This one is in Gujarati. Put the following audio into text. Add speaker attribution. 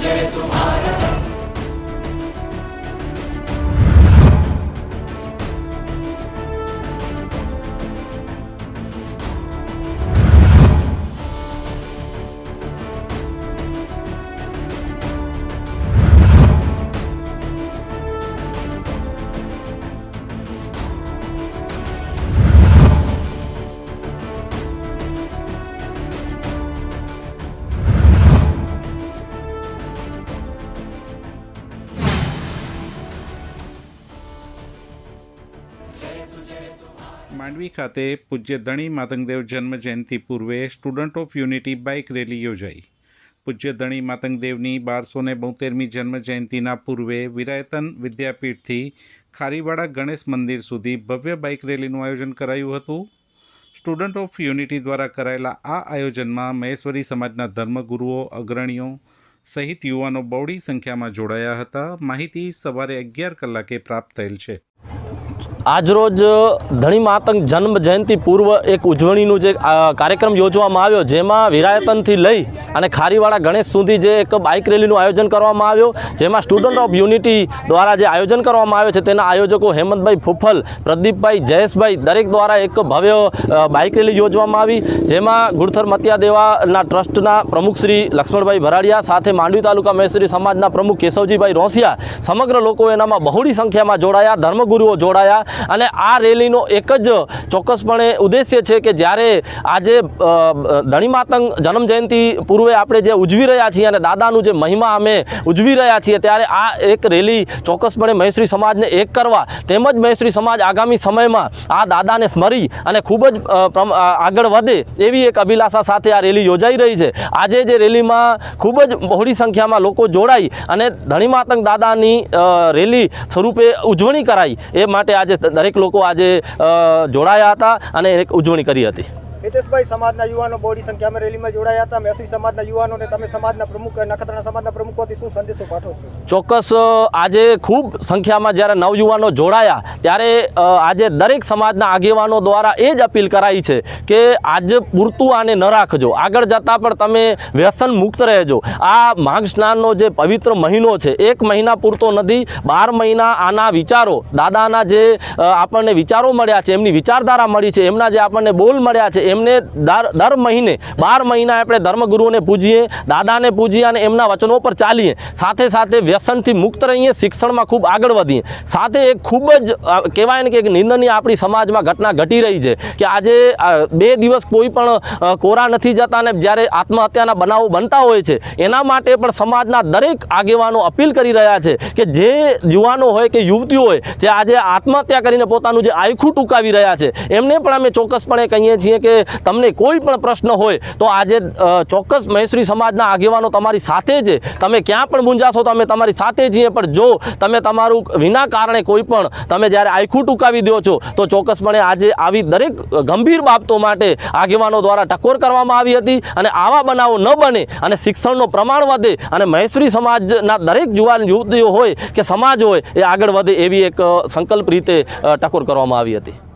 Speaker 1: Sanche tu માંડવી ખાતે પૂજ્ય ધણી માતંગદેવ જન્મ જયંતિ પૂર્વે student of unity bike rally યોજાઈ. પૂજ્ય ધણી માતંગદેવની બારસો ને બોતેરમી જન્મ જયંતિના પૂર્વે વિરાયતન વિદ્યાપીઠથી ખારીવાડા ગણેશ મંદિર સુધી ભવ્ય બાઇક રેલીનું આયોજન કરાયું હતું. સ્ટુડન્ટ ઓફ યુનિટી દ્વારા કરાયેલા આ આયોજનમાં મહેશ્વરી સમાજના ધર્મગુરુઓ, અગ્રણીઓ સહિત યુવાનો બહોળી સંખ્યામાં જોડાયા હતા. માહિતી સવારે અગિયાર કલાકે પ્રાપ્ત થયેલ છે.
Speaker 2: આજરોજ ધણી માતંગ જન્મ જયંતિ પૂર્વ એક ઉજવણીનું જે કાર્યક્રમ યોજવામાં આવ્યો, જેમાં વિરાયતનથી લઈ અને ખારીવાળા ગણેશ સુધી જે એક બાઇક રેલીનું આયોજન કરવામાં આવ્યું, જેમાં સ્ટુડન્ટ ઓફ યુનિટી દ્વારા જે આયોજન કરવામાં આવ્યું છે, તેના આયોજકો હેમંતભાઈ ફુફલ, પ્રદીપભાઈ જયેશભાઈ દરેક દ્વારા એક ભવ્ય બાઇક રેલી યોજવામાં આવી, જેમાં ગુડથર મતિયા દેવાના ટ્રસ્ટના પ્રમુખ શ્રી લક્ષ્મણભાઈ ભરાડિયા સાથે માંડવી તાલુકા મહેશ્વરી સમાજના પ્રમુખ કેશવજીભાઈ રોસિયા, સમગ્ર લોકો એનામાં બહોળી સંખ્યામાં જોડાયા, ધર્મગુરુઓ જોડાયા અને આ રેલીનો એક જ ચોક્કસપણે ઉદ્દેશ્ય છે કે જ્યારે આજે ધણીમાતંગ ધણી માતંગ જન્મ જયંતિ પૂર્વે આપણે જે ઉજવી રહ્યા છીએ અને દાદાનું જે મહિમા અમે ઉજવી રહ્યા છીએ, ત્યારે આ એક રેલી ચોક્કસપણે મહેશ્રી સમાજને એક કરવા તેમજ મહેશ્રી સમાજ આગામી સમયમાં આ દાદાને સ્મરી અને ખૂબ જ આગળ વધે એવી એક અભિલાષા સાથે આ રેલી યોજાઈ રહી છે. આજે જે રેલીમાં ખૂબ જ બહોળી સંખ્યામાં લોકો જોડાઈ અને ધણીમાતંગ દાદાની રેલી સ્વરૂપે ઉજવણી કરાઈ એ માટે આજે દરેક લોકો આજે જોડાયા હતા અને એક ઉજવણી કરી હતી.
Speaker 3: હિતેશભાઈ સમાજના યુવાનો બોડી સંખ્યામાં રેલીમાં જોડાયા હતા. મહેસૂરી સમાજના યુવાનોને તમે સમાજના પ્રમુખ નખત્રાણા સમાજના પ્રમુખોથી શું સંદેશો પાઠવશો
Speaker 2: ચોક્કસ આજે ખૂબ સંખ્યામાં જ્યારે નવયુવાનો જોડાયા, ત્યારે આજે દરેક સમાજના આગેવાનો દ્વારા એ જ અપીલ કરાઈ છે કે આજે પૂરતું આને ન રાખજો. આગળ જતાં પણ તમે વ્યસન મુક્ત રહેજો. આ માઘ સ્નાનનો જે પવિત્ર મહિનો છે, એક મહિના પૂરતો નથી, બાર મહિના આના વિચારો, દાદાના જે આપણને વિચારો મળ્યા છે, એમની વિચારધારા મળી છે, એમના જે આપણને બોલ મળ્યા છે એમને દર દર મહિને બાર મહિના આપણે ધર્મગુરુઓને પૂજીએ, દાદાને પૂજીએ અને એમના વચનો પર ચાલીએ. સાથે સાથે વ્યસનથી મુક્ત રહીએ, શિક્ષણમાં ખૂબ આગળ વધીએ. સાથે એક ખૂબ જ કહેવાય ને કે એક નિંદનીય આપણી સમાજમાં ઘટના ઘટી રહી છે કે આજે બે દિવસ કોઈ પણ કોરા નથી જતા ને જ્યારે આત્મહત્યાના બનાવો બનતા હોય છે, એના માટે પણ સમાજના દરેક આગેવાનો અપીલ કરી રહ્યા છે કે જે યુવાનો હોય કે યુવતીઓ હોય, જે આજે આત્મહત્યા કરીને પોતાનું જે આયખું ટૂંકાવી રહ્યા છે, એમને પણ અમે ચોક્કસપણે કહીએ છીએ કે તમને કોઈ પણ પ્રશ્ન હોય તો આજે ચોક્કસ મહેશ્વરી સમાજના આગેવાનો તમારી સાથે છે. તમે ક્યાં પણ મૂંઝાશો તમે તમારી સાથે છીએ, પણ જો તમે તમારું વિના કારણે કોઈ પણ તમે જ્યારે આયખું ટૂંકાવી દો છો, તો ચોક્કસપણે આજે આવી દરેક ગંભીર બાબતો માટે આગેવાનો દ્વારા ટકોર કરવામાં આવી હતી અને આવા બનાવો ન બને અને શિક્ષણનો પ્રમાણ વધે અને મહેશ્વરી સમાજના દરેક યુવાન યુવતીઓ હોય કે સમાજ હોય એ આગળ વધે એવી એક સંકલ્પ રીતે ટકોર કરવામાં આવી હતી.